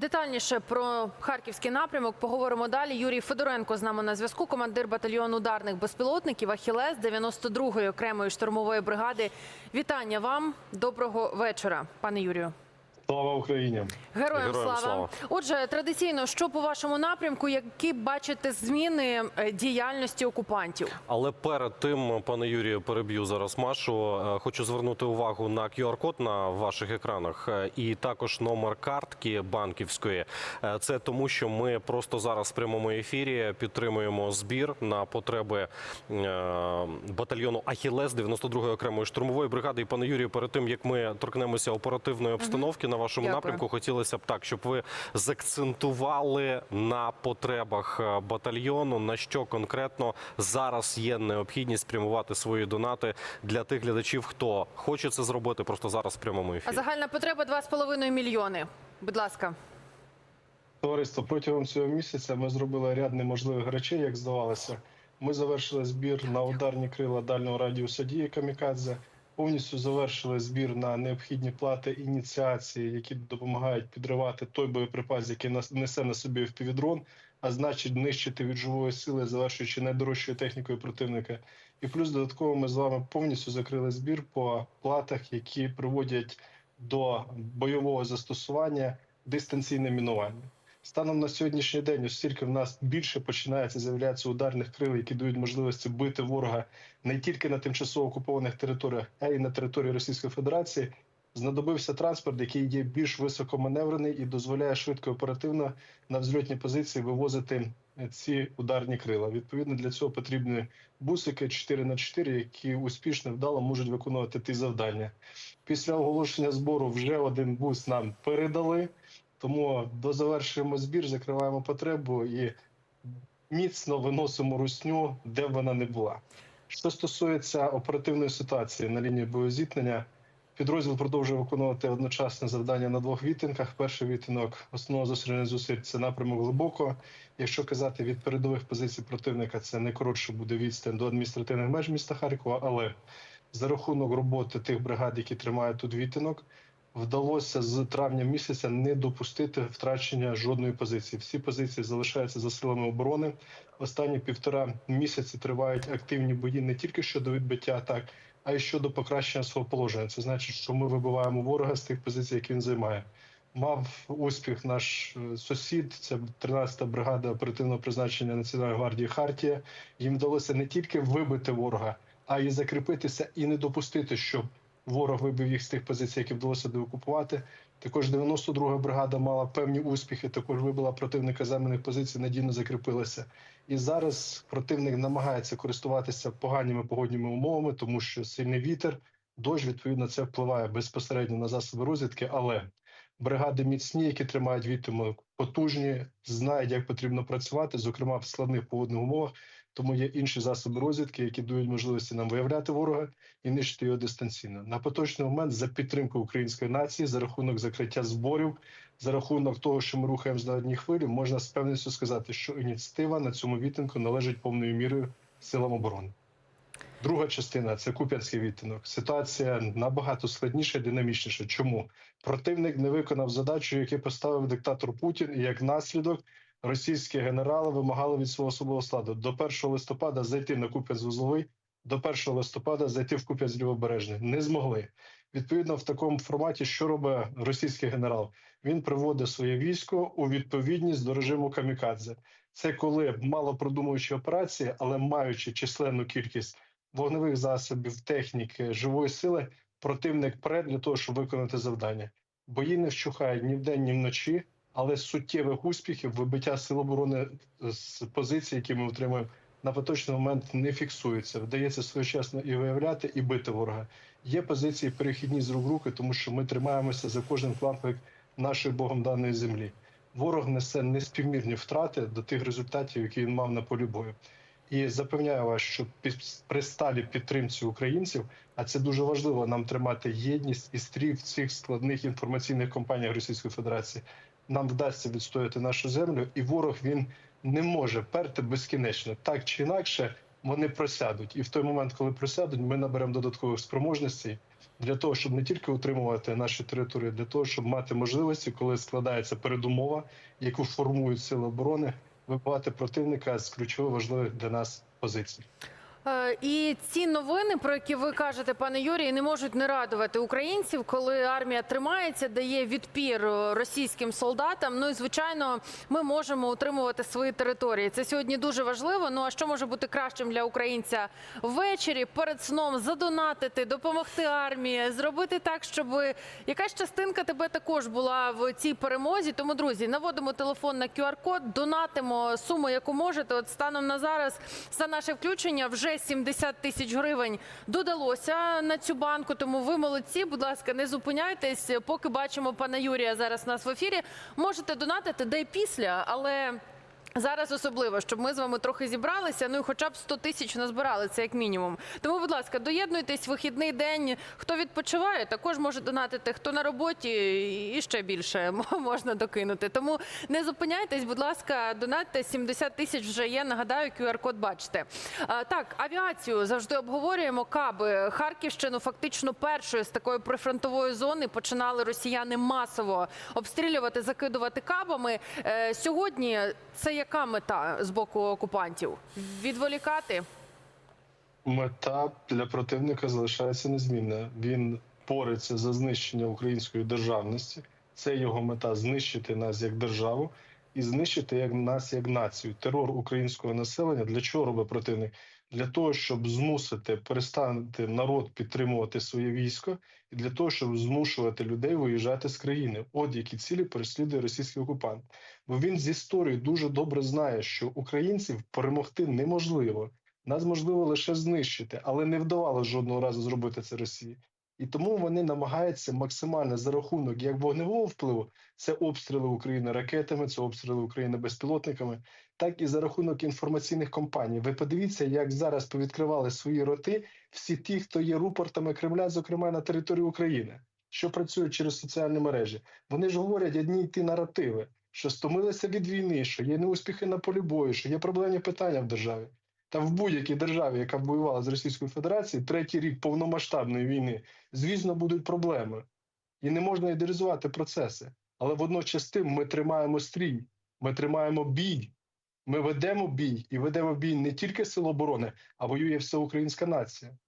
Детальніше про харківський напрямок поговоримо далі. Юрій Федоренко з нами на зв'язку. Командир батальйону ударних безпілотників Ахілес 92-ї окремої штурмової бригади. Вітання вам. Доброго вечора, пане Юрію. Слава Україні! Героям, Героям слава. слава. Отже, традиційно, що по вашому напрямку, які бачите зміни е, діяльності окупантів? Але перед тим, пане Юрію, переб'ю зараз Машу. Е, Хочу звернути увагу на QR-код на ваших екранах е, і також номер картки банківської. Це тому, що ми просто зараз в прямому ефірі підтримуємо збір на потреби батальйону Ахілес 92-ї окремої штурмової бригади. І пане Юрію, перед тим як ми торкнемося оперативної обстановки на вашому Дякую. напрямку, хотілося б так, щоб ви закцентували на потребах е, батальйону, на що конкретно зараз є необхідність спрямувати свої донати для тих глядачів, хто хоче це зробити просто зараз в прямому А ефірі. загальна потреба 2,5 мільйони. Будь ласка. Товариство протягом цього місяця ми зробили ряд неможливих речей, як здавалося. Ми завершили збір на ударні крила дальнього радіуса дії камікадзе. Повністю завершили збір на необхідні плати ініціації, які допомагають підривати той боєприпас, який несе на собі впівдрон, а значить нищити від живої сили, завершуючи найдорожчою технікою противника. І плюс додатково ми з вами повністю закрили збір по платах, які приводять до бойового застосування дистанційне мінування. Станом на сьогоднішній день, оскільки в нас більше починається з'являтися ударних крил, які дають можливості бити ворога не тільки на тимчасово окупованих територіях, а й на території Російської Федерації, знадобився транспорт, який є більш високоманеврений і дозволяє швидко і оперативно на взльотні позиції вивозити ці ударні крила. Відповідно, для цього потрібні бусики 4 на 4 які успішно вдало можуть виконувати ті завдання. Після оголошення збору вже один бус нам передали. Тому дозавершуємо збір, закриваємо потребу і міцно виносимо русню, де б вона не була. Що стосується оперативної ситуації на лінії боєзіткнення, підрозділ продовжує виконувати одночасне завдання на двох відтинках. Перший відтинок основного зосередження зусиль це напрямок глибоко. Якщо казати від передових позицій противника, це не коротше буде відстань до адміністративних меж міста Харкова, але за рахунок роботи тих бригад, які тримають тут відтинок, вдалося з травня місяця не допустити втрачення жодної позиції. Всі позиції залишаються за силами оборони. Останні півтора місяці тривають активні бої не тільки щодо відбиття атак, а й щодо покращення свого положення. Це значить, що ми вибиваємо ворога з тих позицій, які він займає. Мав успіх наш е, сусід, це 13-та бригада оперативного призначення Національної гвардії Хартія. Їм вдалося не тільки вибити ворога, а й закріпитися і не допустити, щоб ворог вибив їх з тих позицій, які вдалося деокупувати. Також 92-га бригада мала певні успіхи. Також вибила противника земельних позицій, надійно закріпилася. І зараз противник намагається користуватися поганими погодніми умовами, тому що сильний вітер, дощ, відповідно, це впливає безпосередньо на засоби розвідки. Але бригади міцні, які тримають відтимок, потужні, знають, як потрібно працювати, зокрема в складних погодних умовах. Тому є інші засоби розвідки, які дають можливості нам виявляти ворога і нищити його дистанційно. На поточний момент за підтримку української нації, за рахунок закриття зборів, за рахунок того, що ми рухаємося на одній хвилі, можна з певністю сказати, що ініціатива на цьому відтинку належить повною мірою силам оборони. Друга частина це Куп'янський відтинок. Ситуація набагато складніша і динамічніша. Чому противник не виконав задачу, яку поставив диктатор Путін, і як наслідок російські генерали вимагали від свого особового складу до 1 листопада зайти на Куп'янськ-Вузловий, до 1 листопада зайти в Куп'янськ лівобережний Не змогли. Відповідно, в такому форматі, що робить російський генерал, він приводить своє військо у відповідність до режиму камікадзе. Це коли мало продумуючи операції, але маючи численну кількість вогневих засобів, техніки, живої сили, противник перед для того, щоб виконати завдання. Бої не вщухають ні вдень, ні вночі, але суттєвих успіхів вибиття сил оборони з позицій, які ми отримуємо на поточний момент, не фіксується. Вдається своєчасно і виявляти, і бити ворога. Є позиції перехідні з рук руки, тому що ми тримаємося за кожен фланг нашої богом даної землі. Ворог несе неспівмірні втрати до тих результатів, які він мав на полі бою. І запевняю вас, що при сталі підтримці українців, а це дуже важливо нам тримати єдність і стрій в цих складних інформаційних компаніях Російської Федерації. Нам вдасться відстояти нашу землю, і ворог він не може перти безкінечно. Так чи інакше, вони просядуть. І в той момент, коли просядуть, ми наберемо додаткових спроможностей для того, щоб не тільки утримувати наші території, для того, щоб мати можливості, коли складається передумова, яку формують сили оборони, вибивати противника з ключово важливих для нас позицій. Е, І ці новини, про які ви кажете, пане Юрій, не можуть не радувати українців, коли армія тримається, дає відпір російським солдатам. Ну і звичайно, ми можемо утримувати свої території. Це сьогодні дуже важливо. Ну а що може бути кращим для українця ввечері перед сном задонатити, допомогти армії, зробити так, щоб якась частинка тебе також була в цій перемозі. Тому, друзі, наводимо телефон на QR-код, донатимо суму, яку можете. От станом на зараз за наше включення вже 70 тисяч гривень додалося на цю банку. Тому ви молодці. Будь ласка, не зупиняйтесь. Поки бачимо пана Юрія зараз у нас в ефірі. Можете донатити де й після, але. Зараз особливо, щоб ми з вами трохи зібралися. Ну і хоча б 100 тисяч назбирали, це як мінімум. Тому, будь ласка, доєднуйтесь вихідний день. Хто відпочиває, також може донатити. Хто на роботі, і ще більше можна докинути. Тому не зупиняйтесь, будь ласка, донатьте 70 тисяч вже є. Нагадаю, QR-код бачите. А, так, авіацію завжди обговорюємо. Каби Харківщину, фактично першою з такої прифронтової зони починали росіяни масово обстрілювати, закидувати кабами. Е, сьогодні це яка мета з боку окупантів? Відволікати? Мета для противника залишається незмінна. Він бореться за знищення української державності. Це його мета знищити нас як державу і знищити нас як націю. Терор українського населення. Для чого робить противник? Для того, щоб змусити перестати народ підтримувати своє військо, і для того, щоб змушувати людей виїжджати з країни. От які цілі переслідує російський окупант. Бо він з історії дуже добре знає, що українців перемогти неможливо. Нас можливо лише знищити, але не вдавалося жодного разу зробити це Росії. І тому вони намагаються максимально за рахунок як вогневого впливу, це обстріли України ракетами, це обстріли України безпілотниками, так і за рахунок інформаційних компаній. Ви подивіться, як зараз повідкривали свої роти всі ті, хто є рупортами Кремля, зокрема на території України, що працюють через соціальні мережі. Вони ж говорять одні й ті наративи, що стомилися від війни, що є неуспіхи на полі бою, що є проблемні питання в державі. Та в будь-якій державі, яка воювала з Російською Федерацією, третій рік повномасштабної війни, звісно, будуть проблеми. І не можна ідеалізувати процеси. Але водночас тим ми тримаємо стрій, ми тримаємо бій, ми ведемо бій і ведемо бій не тільки сил оборони, а воює вся українська нація.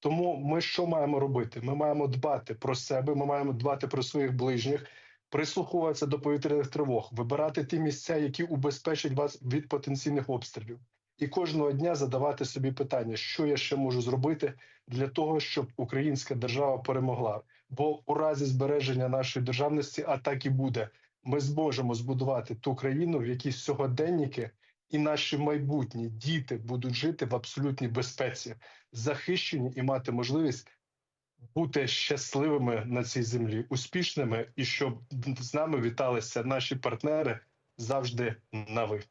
Тому ми що маємо робити? Ми маємо дбати про себе, ми маємо дбати про своїх ближніх, прислуховуватися до повітряних тривог, вибирати ті місця, які убезпечать вас від потенційних обстрілів і кожного дня задавати собі питання, що я ще можу зробити для того, щоб українська держава перемогла. Бо у разі збереження нашої державності, а так і буде, ми зможемо збудувати ту країну, в якій сьогоденники і наші майбутні діти будуть жити в абсолютній безпеці, захищені і мати можливість бути щасливими на цій землі, успішними, і щоб з нами віталися наші партнери завжди на ви.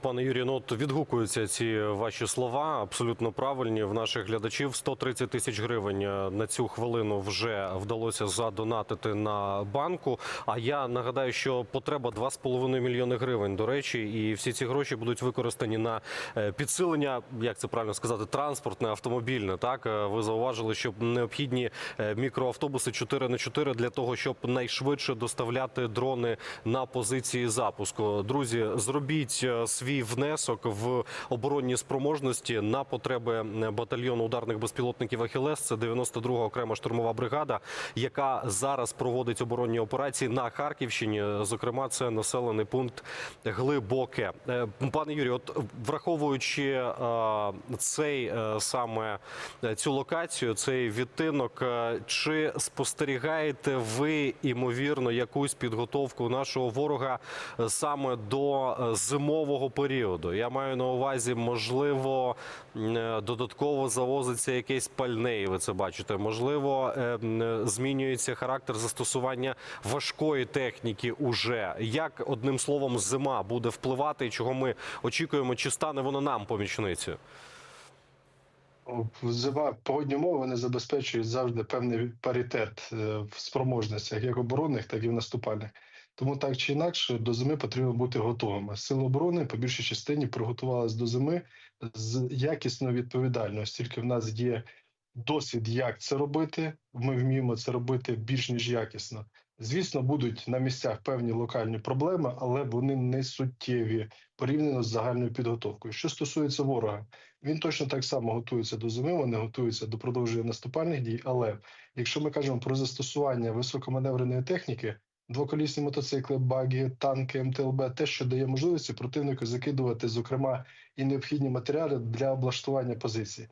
Пане Юрію, ну от відгукуються ці ваші слова абсолютно правильні. В наших глядачів 130 тисяч гривень е, на цю хвилину вже вдалося задонатити на банку. А я нагадаю, що потреба 2,5 мільйони гривень. До речі, і всі ці гроші будуть використані на е, підсилення, як це правильно сказати, транспортне, автомобільне. Так Е, ви зауважили, що необхідні мікроавтобуси 4 на 4 для того, щоб найшвидше доставляти дрони на позиції запуску. Друзі, зробіть е, свій внесок в оборонні спроможності на потреби батальйону ударних безпілотників Ахілес. Це 92-га окрема штурмова бригада, яка зараз проводить оборонні операції на Харківщині. Зокрема, це населений пункт Глибоке. Е, Пане Юрію, от враховуючи е, цей саме цю локацію, цей відтинок, чи спостерігаєте ви імовірно якусь підготовку нашого ворога саме до е, зимового періоду? Я маю на увазі, можливо, е, додатково завозиться якесь пальне, і ви це бачите. Можливо, е, е, змінюється характер застосування важкої техніки. Уже як одним словом, зима буде впливати, і чого ми очікуємо, чи стане вона нам помічницею? Зима погодні умови вони забезпечують завжди певний паритет в спроможностях, як оборонних, так і в наступальних. Тому так чи інакше до зими потрібно бути готовими. Сили оборони по більшій частині приготувалися до зими з якісно відповідально, оскільки в нас є досвід, як це робити. Ми вміємо це робити більш ніж якісно. Звісно, будуть на місцях певні локальні проблеми, але вони не суттєві порівняно з загальною підготовкою. Що стосується ворога, він точно так само готується до зими. Вони готуються до продовження наступальних дій. Але якщо ми кажемо про застосування високоманевреної техніки, двоколісні мотоцикли, баги, танки, МТЛБ, те, що дає можливості противнику закидувати, зокрема, і необхідні матеріали для облаштування позицій.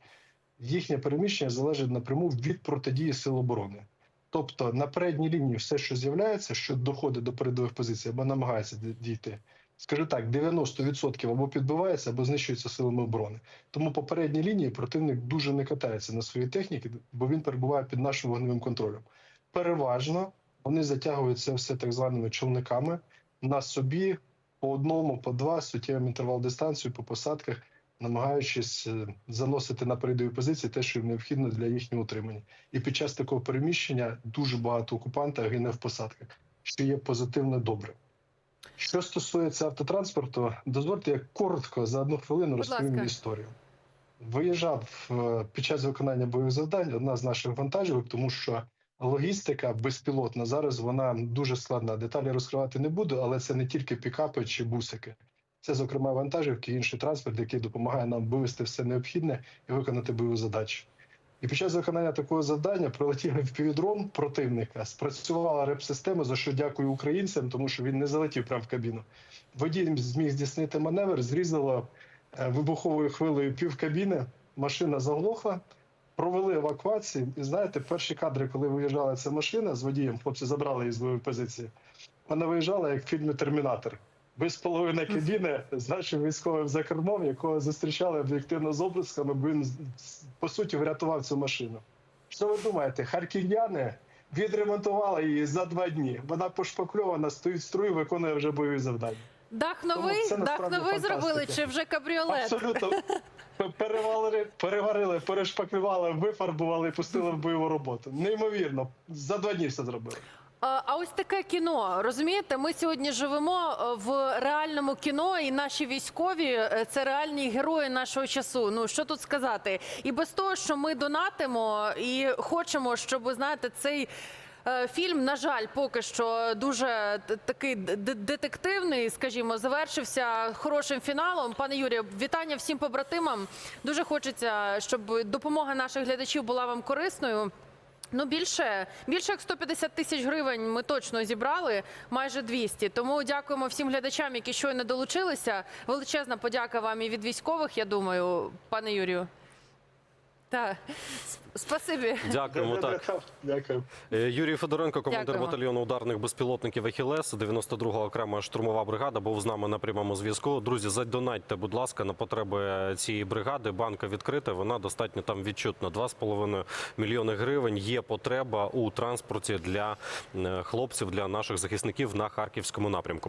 Їхнє переміщення залежить напряму від протидії сил оборони. Тобто на передній лінії все, що з'являється, що доходить до передових позицій або намагається дійти, скажу так, 90% або підбивається, або знищується силами оборони. Тому по передній лінії противник дуже не катається на своїй техніці, бо він перебуває під нашим вогневим контролем. Переважно вони затягують це все так званими човниками на собі по одному, по два суттєвим інтервал дистанцію по посадках, намагаючись е, заносити на передові позиції те, що їм необхідно для їхнього утримання. І під час такого переміщення дуже багато окупанта гине в посадках, що є позитивно добре. Що стосується автотранспорту, дозвольте я коротко за одну хвилину розповім історію. Виїжджав е, під час виконання бойових завдань одна з наших вантажівок, тому що логістика безпілотна зараз вона дуже складна. Деталі розкривати не буду, але це не тільки пікапи чи бусики. Це, зокрема, вантажівки і інший транспорт, який допомагає нам вивести все необхідне і виконати бойову задачу. І під час виконання такого завдання прилетів впівдрон противника, спрацювала реп-система, за що дякую українцям, тому що він не залетів прямо в кабіну. Водій зміг здійснити маневр, зрізало е, вибуховою хвилею пів кабіни, машина заглохла, провели евакуацію. І знаєте, перші кадри, коли виїжджала ця машина з водієм, хлопці забрали її з бойової позиції. Вона виїжджала як в фільмі Термінатор. Без половини кабіни з нашим військовим за кермом, якого зустрічали об'єктивно з облисками, бо він по суті врятував цю машину. Що ви думаєте, харків'яни відремонтували її за два дні. Вона пошпакльована, стоїть в струю, виконує вже бойові завдання. Дах новий, це дах новий зробили чи вже кабріолет? Абсолютно переварили, переварили, перешпаклювали, вифарбували і пустили в бойову роботу. Неймовірно, за два дні все зробили. А а ось таке кіно. Розумієте, ми сьогодні живемо е, в реальному кіно, і наші військові е, це реальні герої нашого часу. Ну що тут сказати? І без того, що ми донатимо і хочемо, щоб знаєте, цей. Е, Фільм, на жаль, поки що дуже такий детективний, скажімо, завершився хорошим фіналом. Пане Юрію, вітання всім побратимам. Дуже хочеться, щоб допомога наших глядачів була вам корисною. Ну, більше, більше як 150 тисяч гривень ми точно зібрали, майже 200. Тому дякуємо всім глядачам, які щойно долучилися. Величезна подяка вам і від військових, я думаю, пане Юрію. Так, спасибі. Дякуємо. Так Дякую. Е, Юрій Федоренко, командир Дякуємо. батальйону ударних безпілотників «Ахілес», 92-га окрема штурмова бригада, був з нами на прямому зв'язку. Друзі, задонатьте, будь ласка, на потреби цієї бригади. Банка відкрита, вона достатньо там відчутна. 2,5 мільйони гривень. Є потреба у транспорті для е, хлопців, для наших захисників на харківському напрямку.